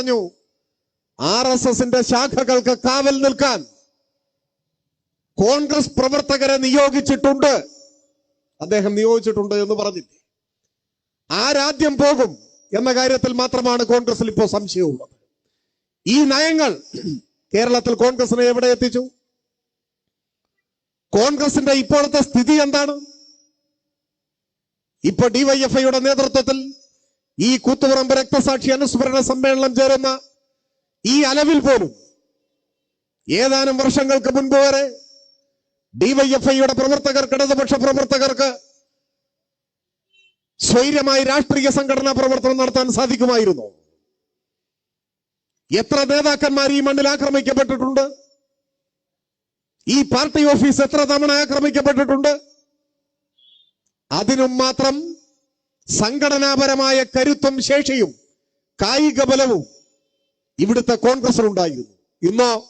പറഞ്ഞു R S എസിന്റെ ശാഖകൾക്ക് കാവൽ നിൽക്കാൻ കോൺഗ്രസ് പ്രവർത്തകരെ നിയോഗിച്ചിട്ടുണ്ട്. അദ്ദേഹം നിയോഗിച്ചിട്ടുണ്ട് എന്ന് പറഞ്ഞില്ലേ? ആരാദ്യം പോകും എന്ന കാര്യത്തിൽ മാത്രമാണ് കോൺഗ്രസിൽ ഇപ്പോൾ സംശയമുള്ളത്. ഈ നയങ്ങൾ കേരളത്തിൽ കോൺഗ്രസിനെ എവിടെ എത്തിച്ചു? കോൺഗ്രസിന്റെ ഇപ്പോഴത്തെ സ്ഥിതി എന്താണ്? ഇപ്പൊ ഡിവൈഎഫ്ഐയുടെ നേതൃത്വത്തിൽ ഈ കൂത്തുപറമ്പ് രക്തസാക്ഷി അനുസ്മരണ സമ്മേളനം ചേരുന്ന ഈ അലവിൽ പോലും ഏതാനും വർഷങ്ങൾക്ക് മുൻപ് വരെ ഡിവൈഎഫ്ഐയുടെ പ്രവർത്തകർക്ക് ഇടതുപക്ഷ പ്രവർത്തകർക്ക് സ്വൈര്യമായി രാഷ്ട്രീയ സംഘടനാ പ്രവർത്തനം നടത്താൻ സാധിക്കുമായിരുന്നു. എത്ര നേതാക്കന്മാർ ഈ മണ്ണിൽ ആക്രമിക്കപ്പെട്ടിട്ടുണ്ട്? ഈ പാർട്ടി ഓഫീസ് എത്ര തവണ ആക്രമിക്കപ്പെട്ടിട്ടുണ്ട്? അതിനും മാത്രം സംഘടനാപരമായ കരുത്തും ശേഷിയും കായിക ബലവും ഇവിടുത്തെ കോൺഗ്രസിനുണ്ടായിരുന്നു. ഇന്നോ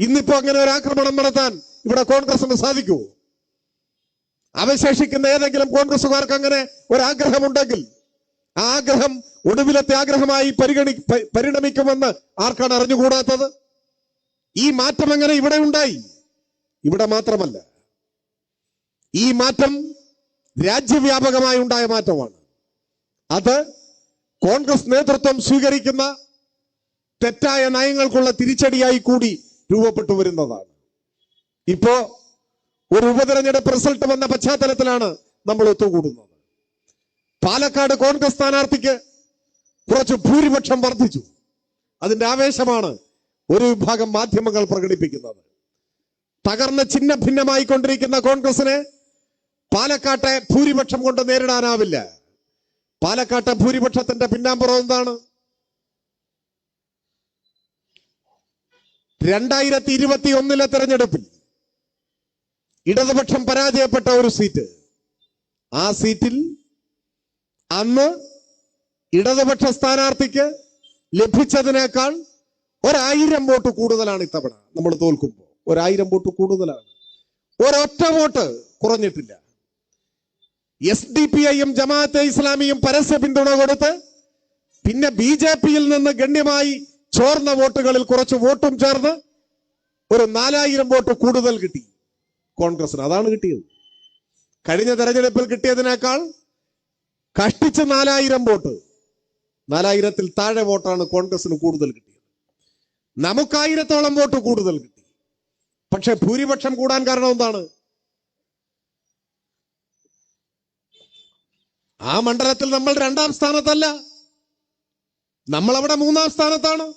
ഇന്നിപ്പോ അങ്ങനെ ഒരു ആക്രമണം നടത്താൻ ഇവിടെ കോൺഗ്രസിന് സാധിക്കുമോ? അവശേഷിക്കുന്ന ഏതെങ്കിലും കോൺഗ്രസുകാർക്ക് അങ്ങനെ ഒരാഗ്രഹമുണ്ടെങ്കിൽ ആ ആഗ്രഹം ഒടുവിലത്തെ ആഗ്രഹമായി പരിഗണി പരിണമിക്കുമെന്ന് ആർക്കാണ് അറിഞ്ഞുകൂടാത്തത്? ഈ മാറ്റം എങ്ങനെ ഇവിടെ ഉണ്ടായി? ഇവിടെ മാത്രമല്ല. ഈ മാറ്റം രാജ്യവ്യാപകമായി ഉണ്ടായ മാറ്റമാണ്. അത് കോൺഗ്രസ് നേതൃത്വം സ്വീകരിക്കുന്ന തെറ്റായ നയങ്ങൾക്കുള്ള തിരിച്ചടിയായി കൂടി രൂപപ്പെട്ടു വരുന്നതാണ്. ഇപ്പോ ഒരു ഉപതെരഞ്ഞെടുപ്പ് റിസൾട്ട് വന്ന പശ്ചാത്തലത്തിലാണ് നമ്മൾ ഒത്തുകൂടുന്നത്. പാലക്കാട് കോൺഗ്രസ് സ്ഥാനാർത്ഥിക്ക് കുറച്ച് ഭൂരിപക്ഷം വർദ്ധിച്ചു. അതിന്റെ ആവേശമാണ് ഒരു വിഭാഗം മാധ്യമങ്ങൾ പ്രകടിപ്പിക്കുന്നത്. തകർന്ന് ഭിന്നമായി കൊണ്ടിരിക്കുന്ന കോൺഗ്രസിനെ പാലക്കാട്ടെ ഭൂരിപക്ഷം കൊണ്ട് നേരിടാനാവില്ല. പാലക്കാട്ടെ ഭൂരിപക്ഷത്തിന്റെ പിന്നാമ്പുറം എന്താണ്? രണ്ടായിരത്തി ഇരുപത്തി ഒന്നിലെ തെരഞ്ഞെടുപ്പിൽ ഇടതുപക്ഷം പരാജയപ്പെട്ട ഒരു സീറ്റ്. ആ സീറ്റിൽ അന്ന് ഇടതുപക്ഷ സ്ഥാനാർത്ഥിക്ക് ലഭിച്ചതിനേക്കാൾ ഒരായിരം വോട്ട് കൂടുതലാണ് ഇത്തവണ നമ്മൾ തോൽക്കുമ്പോൾ. ഒരായിരം വോട്ട് കൂടുതലാണ്. ഒരൊറ്റ വോട്ട് കുറഞ്ഞിട്ടില്ല. എസ് ഡി പി ഐയും ജമാഅത്തെ ഇസ്ലാമിയും പരസ്യ പിന്തുണ കൊടുത്ത് പിന്നെ ബി ജെ പിയിൽ നിന്ന് ഗണ്യമായി ചോർന്ന വോട്ടുകളിൽ കുറച്ച് വോട്ടും ചേർന്ന് ഒരു നാലായിരം വോട്ട് കൂടുതൽ കിട്ടി കോൺഗ്രസിന്. അതാണ് കിട്ടിയത്. കഴിഞ്ഞ തെരഞ്ഞെടുപ്പിൽ കിട്ടിയതിനേക്കാൾ കഷ്ടിച്ച് നാലായിരം വോട്ട് നാലായിരത്തിൽ താഴെ വോട്ടാണ് കോൺഗ്രസിന് കൂടുതൽ കിട്ടിയത്. നമുക്കായിരത്തോളം വോട്ട് കൂടുതൽ കിട്ടി. പക്ഷെ ഭൂരിപക്ഷം കൂടാൻ കാരണം എന്താണ്? ആ മണ്ഡലത്തിൽ നമ്മൾ രണ്ടാം സ്ഥാനത്തല്ല. നമ്മൾ അവിടെ മൂന്നാം സ്ഥാനത്താണ്.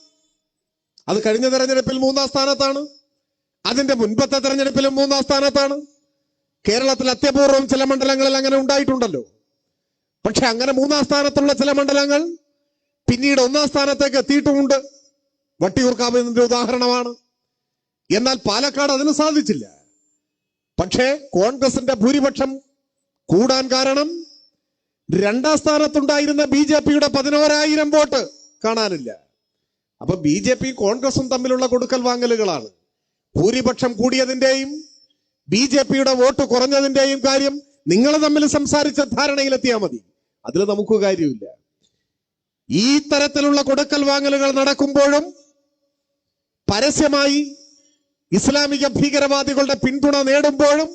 അത് കഴിഞ്ഞ തെരഞ്ഞെടുപ്പിൽ മൂന്നാം സ്ഥാനത്താണ്. അതിന്റെ മുൻപത്തെ തെരഞ്ഞെടുപ്പിലും മൂന്നാം സ്ഥാനത്താണ്. കേരളത്തിൽ അത്യപൂർവം ചില മണ്ഡലങ്ങളിൽ അങ്ങനെ ഉണ്ടായിട്ടുണ്ടല്ലോ. പക്ഷെ അങ്ങനെ മൂന്നാം സ്ഥാനത്തുള്ള ചില മണ്ഡലങ്ങൾ പിന്നീട് ഒന്നാം സ്ഥാനത്തേക്ക് എത്തിയിട്ടുമുണ്ട്. വട്ടിയൂർക്കാവ് ഇതിന്റെ ഉദാഹരണമാണ്. എന്നാൽ പാലക്കാട് അതിന് സാധിച്ചില്ല. പക്ഷേ കോൺഗ്രസിന്റെ ഭൂരിപക്ഷം കൂടാൻ കാരണം രണ്ടാം സ്ഥാനത്തുണ്ടായിരുന്ന ബി ജെ പിയുടെ പതിനോരായിരം വോട്ട് കാണാനില്ല. അപ്പൊ ബി ജെ പി കോൺഗ്രസും തമ്മിലുള്ള കൊടുക്കൽ വാങ്ങലുകളാണ്. ഭൂരിപക്ഷം കൂടിയതിന്റെയും ബി ജെ പിയുടെ വോട്ട് കുറഞ്ഞതിന്റെയും കാര്യം നിങ്ങൾ തമ്മിൽ സംസാരിച്ച ധാരണയിലെത്തിയാൽ മതി. അതിൽ നമുക്ക് കാര്യമില്ല ഈ തരത്തിലുള്ള കൊടുക്കൽ വാങ്ങലുകൾ നടക്കുമ്പോഴും പരസ്യമായി ഇസ്ലാമിക ഭീകരവാദികളുടെ പിന്തുണ നേടുമ്പോഴും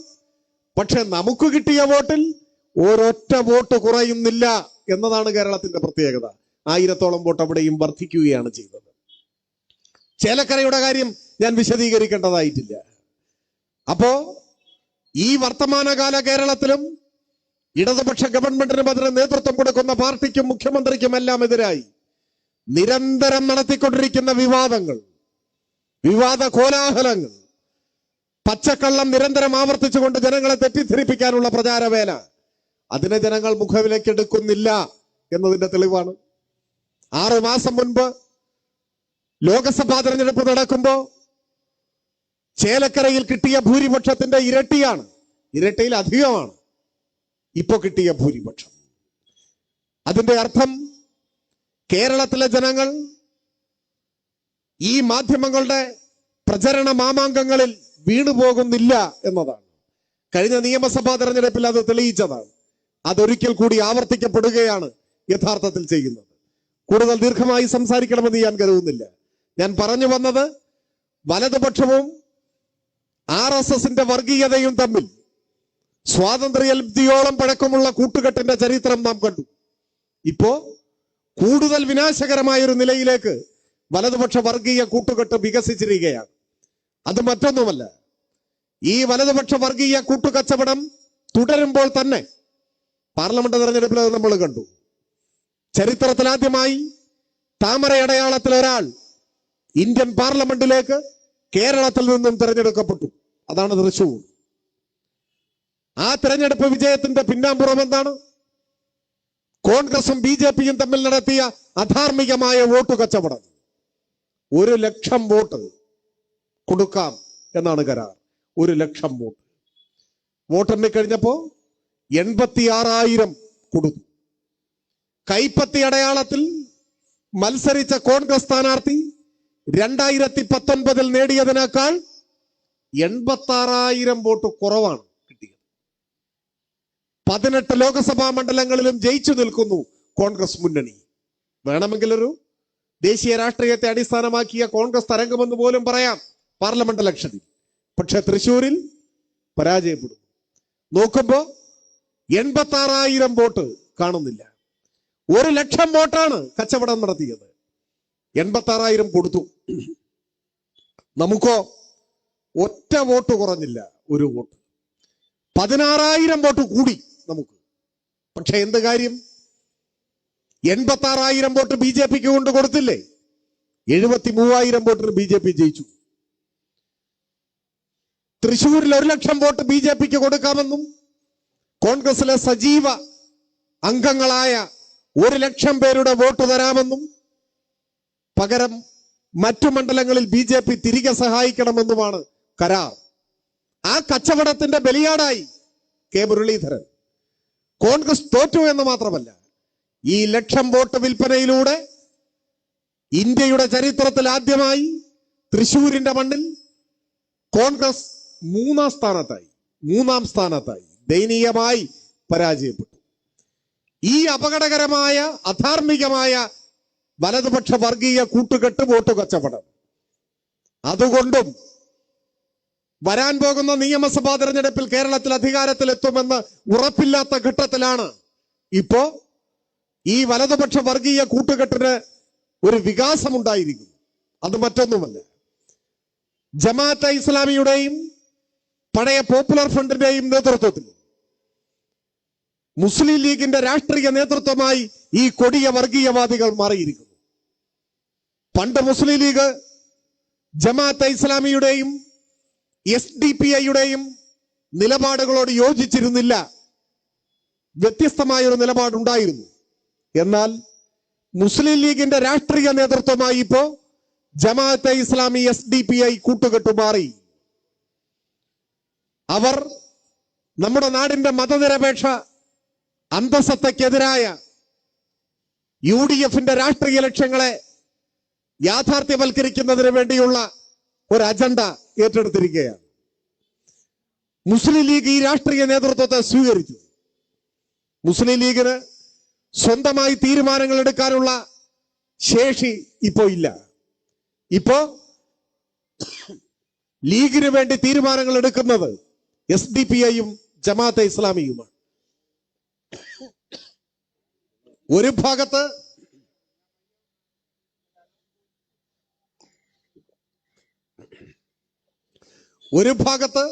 പക്ഷെ നമുക്ക് കിട്ടിയ വോട്ടിൽ ഒരൊറ്റ വോട്ട് കുറയുന്നില്ല എന്നതാണ് കേരളത്തിന്റെ പ്രത്യേകത. ആയിരത്തോളം വോട്ട് അവിടെയും വർദ്ധിക്കുകയാണ് ചെയ്തത്. ചേലക്കരയുടെ കാര്യം ഞാൻ വിശദീകരിക്കേണ്ടതായിട്ടില്ല. അപ്പോ ഈ വർത്തമാനകാല കേരളത്തിലും ഇടതുപക്ഷ ഗവൺമെന്റിന് പതിന് നേതൃത്വം കൊടുക്കുന്ന പാർട്ടിക്കും മുഖ്യമന്ത്രിക്കും എല്ലാം എതിരായി നിരന്തരം നടത്തിക്കൊണ്ടിരിക്കുന്ന വിവാദങ്ങൾ വിവാദ കോലാഹലങ്ങൾ പച്ചക്കള്ളം നിരന്തരം ആവർത്തിച്ചുകൊണ്ട് ജനങ്ങളെ തെറ്റിദ്ധരിപ്പിക്കാനുള്ള പ്രചാരവേല അതിനെ ജനങ്ങൾ മുഖവിലേക്ക് എടുക്കുന്നില്ല എന്നതിന്റെ തെളിവാണ്. ആറു മാസം മുൻപ് ലോകസഭാ തെരഞ്ഞെടുപ്പ് നടക്കുമ്പോ ചേലക്കരയിൽ കിട്ടിയ ഭൂരിപക്ഷത്തിന്റെ ഇരട്ടിയാണ്. ഇരട്ടിയിൽ അധികമാണ്. ഇപ്പൊ കിട്ടിയ ഭൂരിപക്ഷം. അതിന്റെ അർത്ഥം കേരളത്തിലെ ജനങ്ങൾ ഈ മാധ്യമങ്ങളുടെ പ്രചരണ മാമാങ്കങ്ങളിൽ വീണുപോകുന്നില്ല എന്നതാണ്. കഴിഞ്ഞ നിയമസഭാ തെരഞ്ഞെടുപ്പിൽ അത് തെളിയിച്ചതാണ്. അതൊരിക്കൽ കൂടി ആവർത്തിക്കപ്പെടുകയാണ് യഥാർത്ഥത്തിൽ ചെയ്യുന്നത്. കൂടുതൽ ദീർഘമായി സംസാരിക്കണമെന്ന് ഞാൻ കരുതുന്നില്ല. ഞാൻ പറഞ്ഞു വന്നത് വലതുപക്ഷവും ആർ എസ് എസിന്റെ വർഗീയതയും തമ്മിൽ സ്വാതന്ത്ര്യ ലബ്ധിയോളം പഴക്കമുള്ള കൂട്ടുകെട്ടിന്റെ ചരിത്രം നാം കണ്ടു. ഇപ്പോ കൂടുതൽ വിനാശകരമായ ഒരു നിലയിലേക്ക് വലതുപക്ഷ വർഗീയ കൂട്ടുകെട്ട് വികസിച്ചിരിക്കുകയാണ്. അത് മറ്റൊന്നുമല്ല. ഈ വലതുപക്ഷ വർഗീയ കൂട്ടുകച്ചവടം തുടരുമ്പോൾ തന്നെ പാർലമെന്റ് തെരഞ്ഞെടുപ്പിൽ നമ്മൾ കണ്ടു. ചരിത്രത്തിൽ ആദ്യമായി താമര അടയാളത്തിൽ ഒരാൾ ഇന്ത്യൻ പാർലമെന്റിലേക്ക് കേരളത്തിൽ നിന്നും തിരഞ്ഞെടുക്കപ്പെട്ടു. അതാണ് തൃശൂർ. ആ തെരഞ്ഞെടുപ്പ് വിജയത്തിന്റെ പിന്നാമ്പുറം എന്താണ്? കോൺഗ്രസും ബി ജെ പിയും തമ്മിൽ നടത്തിയ അധാർമികമായ വോട്ട് കച്ചവടം. ഒരു ലക്ഷം വോട്ട് കൊടുക്കാം എന്നാണ് കരാർ. ഒരു ലക്ഷം വോട്ട്. വോട്ടെണ്ണി കഴിഞ്ഞപ്പോ എൺപത്തി ആറായിരം കൊടുത്തു കൈപ്പത്തി അടയാളത്തിൽ മത്സരിച്ച കോൺഗ്രസ് സ്ഥാനാർത്ഥി രണ്ടായിരത്തി പത്തൊൻപതിൽ നേടിയതിനേക്കാൾ എൺപത്തി ആറായിരം വോട്ട് കുറവാണ് കിട്ടിയത്. പതിനെട്ട് ലോക്സഭാ മണ്ഡലങ്ങളിലും ജയിച്ചു നിൽക്കുന്നു കോൺഗ്രസ് മുന്നണി. വേണമെങ്കിൽ ഒരു ദേശീയ രാഷ്ട്രീയത്തെ അടിസ്ഥാനമാക്കിയ കോൺഗ്രസ് തരംഗമെന്ന് പോലും പറയാം പാർലമെന്റ് ഇലക്ഷനിൽ പക്ഷെ തൃശൂരിൽ പരാജയപ്പെടും നോക്കുമ്പോ എൺപത്തി ആറായിരം വോട്ട് കാണുന്നില്ല. ഒരു ലക്ഷം വോട്ടാണ് കച്ചവടം നടത്തിയത്. എൺപത്തി ആറായിരം കൊടുത്തു. നമുക്കോ ഒറ്റ വോട്ട് കുറഞ്ഞില്ല ഒരു വോട്ട്. പതിനാറായിരം വോട്ട് കൂടി നമുക്ക്. പക്ഷെ എന്ത് കാര്യം? എൺപത്തി ആറായിരം വോട്ട് ബി ജെ പിക്ക് കൊണ്ട് കൊടുത്തില്ലേ? എഴുപത്തി മൂവായിരം വോട്ടിന് ബി ജെ പി ജയിച്ചു. തൃശ്ശൂരിൽ ഒരു ലക്ഷം വോട്ട് ബി ജെ പിക്ക് കൊടുക്കാമെന്നും കോൺഗ്രസിലെ സജീവ അംഗങ്ങളായ ഒരു ലക്ഷം പേരുടെ വോട്ട് തരാമെന്നും പകരം മറ്റു മണ്ഡലങ്ങളിൽ ബി ജെ പി തിരികെ സഹായിക്കണമെന്നുമാണ് കരാർ. ആ കച്ചവടത്തിന്റെ ബലിയാടായി കെ മുരളീധരൻ. കോൺഗ്രസ് തോറ്റു എന്ന് മാത്രമല്ല ഈ ലക്ഷം വോട്ട് വിൽപ്പനയിലൂടെ ഇന്ത്യയുടെ ചരിത്രത്തിൽ ആദ്യമായി തൃശൂരിന്റെ മണ്ണിൽ കോൺഗ്രസ് മൂന്നാം സ്ഥാനത്തായി മൂന്നാം സ്ഥാനത്തായി. ദയനീയമായി പരാജയപ്പെട്ടു. ഈ അപകടകരമായ അധാർമികമായ വലതുപക്ഷ വർഗീയ കൂട്ടുകെട്ട് വോട്ട് കച്ചവടം. അതുകൊണ്ടും വരാൻ പോകുന്ന നിയമസഭാ തെരഞ്ഞെടുപ്പിൽ കേരളത്തിൽ അധികാരത്തിലെത്തുമെന്ന് ഉറപ്പില്ലാത്ത ഘട്ടത്തിലാണ് ഇപ്പോ ഈ വലതുപക്ഷ വർഗീയ കൂട്ടുകെട്ടിന് ഒരു വികാസം ഉണ്ടായിരിക്കുന്നു അത് മറ്റൊന്നുമല്ല. ജമാഅത്ത് ഇസ്ലാമിയുടെയും പഴയ പോപ്പുലർ ഫ്രണ്ടിന്റെയും നേതൃത്വത്തിൽ മുസ്ലിം ലീഗിന്റെ രാഷ്ട്രീയ നേതൃത്വമായി ഈ കൊടിയ വർഗീയവാദികൾ മാറിയിരിക്കുന്നു. പണ്ട് മുസ്ലിം ലീഗ് ജമാഅത്ത് ഇസ്ലാമിയുടെയും എസ് ഡി പി ഐയുടെയും നിലപാടുകളോട് യോജിച്ചിരുന്നില്ല. വ്യത്യസ്തമായ ഒരു നിലപാടുണ്ടായിരുന്നു. എന്നാൽ മുസ്ലിം ലീഗിന്റെ രാഷ്ട്രീയ നേതൃത്വമായി ഇപ്പോ Jamaate Islami S D P I കൂട്ടുകെട്ടു മാറി. അവർ നമ്മുടെ നാടിന്റെ മതനിരപേക്ഷ അന്തസത്തക്കെതിരായ യു ഡി എഫിന്റെ രാഷ്ട്രീയ ലക്ഷ്യങ്ങളെ യാഥാർത്ഥ്യവൽക്കരിക്കുന്നതിന് വേണ്ടിയുള്ള ഒരു അജണ്ട ഏറ്റെടുത്തിരിക്കുകയാണ്. മുസ്ലിം ലീഗ് ഈ രാഷ്ട്രീയ നേതൃത്വത്തെ സ്വീകരിച്ചു. മുസ്ലിം ലീഗിന് സ്വന്തമായി തീരുമാനങ്ങൾ എടുക്കാനുള്ള ശേഷി ഇപ്പോ ഇല്ല. ഇപ്പോ ലീഗിന് വേണ്ടി തീരുമാനങ്ങൾ എടുക്കുന്നത് എസ് ഡി പി ഐയും ജമാഅത്തെ ഇസ്ലാമിയുമാണ്. ഒരു ഭാഗത്ത് ഒരു ഭാഗത്ത്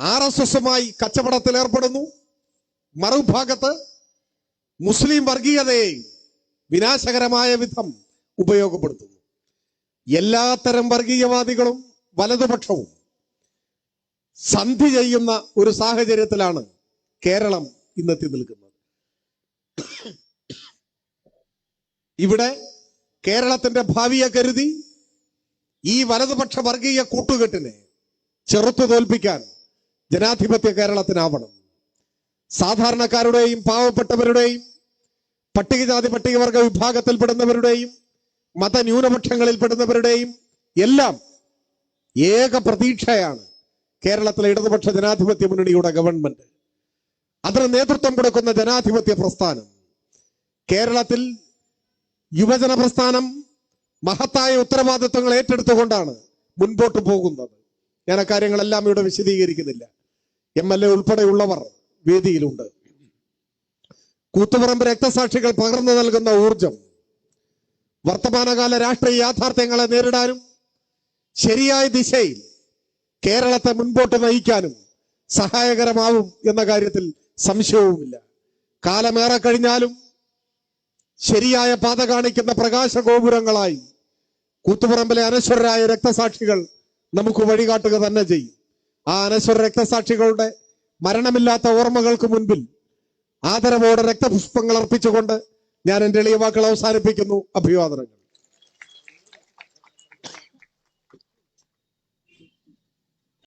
ആർ എസ് എസുമായി കച്ചവടത്തിൽ ഏർപ്പെടുന്നു. മറുഭാഗത്ത് മുസ്ലിം വർഗീയതയെ വിനാശകരമായ വിധം ഉപയോഗപ്പെടുത്തുന്നു. എല്ലാത്തരം വർഗീയവാദികളും വലതുപക്ഷവും സന്ധി ചെയ്യുന്ന ഒരു സാഹചര്യത്തിലാണ് കേരളം ഇന്നെത്തി നിൽക്കുന്നത്. ഇവിടെ കേരളത്തിന്റെ ഭാവിയെ കരുതി ഈ വലതുപക്ഷ വർഗീയ കൂട്ടുകെട്ടിനെ ചെറുത്തു തോൽപ്പിക്കാൻ ജനാധിപത്യ കേരളത്തിനാവണം. സാധാരണക്കാരുടെയും പാവപ്പെട്ടവരുടെയും പട്ടികജാതി പട്ടികവർഗ വിഭാഗത്തിൽപ്പെടുന്നവരുടെയും മതന്യൂനപക്ഷങ്ങളിൽപ്പെടുന്നവരുടെയും എല്ലാം ഏക പ്രതീക്ഷയാണ് കേരളത്തിലെ ഇടതുപക്ഷ ജനാധിപത്യ മുന്നണിയുടെ ഗവൺമെന്റ്. അതിന് നേതൃത്വം കൊടുക്കുന്ന ജനാധിപത്യ പ്രസ്ഥാനം കേരളത്തിൽ യുവജന പ്രസ്ഥാനം മഹത്തായ ഉത്തരവാദിത്വങ്ങൾ ഏറ്റെടുത്തുകൊണ്ടാണ് മുൻപോട്ട് പോകുന്നത്. ഞാൻ ആ കാര്യങ്ങളെല്ലാം ഇവിടെ വിശദീകരിക്കുന്നില്ല. എം എൽ എ ഉൾപ്പെടെയുള്ളവർ വേദിയിലുണ്ട്. കൂത്തുപറമ്പ് രക്തസാക്ഷികൾ പകർന്നു നൽകുന്ന ഊർജം വർത്തമാനകാല രാഷ്ട്രീയ യാഥാർത്ഥ്യങ്ങളെ നേരിടാനും ശരിയായ ദിശയിൽ കേരളത്തെ മുൻപോട്ട് നയിക്കാനും സഹായകരമാവും എന്ന കാര്യത്തിൽ സംശയവുമില്ല. കാലമേറെ കഴിഞ്ഞാലും ശരിയായ പാത കാണിക്കുന്ന പ്രകാശ ഗോപുരങ്ങളായി കൂത്തുപറമ്പിലെ അനശ്വരരായ രക്തസാക്ഷികൾ നമുക്ക് വഴികാട്ടുക തന്നെ ചെയ്യും. ആ അനശ്വര രക്തസാക്ഷികളുടെ മരണമില്ലാത്ത ഓർമ്മകൾക്ക് മുൻപിൽ ആദരവോടെ രക്തപുഷ്പങ്ങൾ അർപ്പിച്ചുകൊണ്ട് ഞാൻ എന്റെ എളിയ വാക്കുകൾ അവസാനിപ്പിക്കുന്നു. അഭിവാദനങ്ങൾ.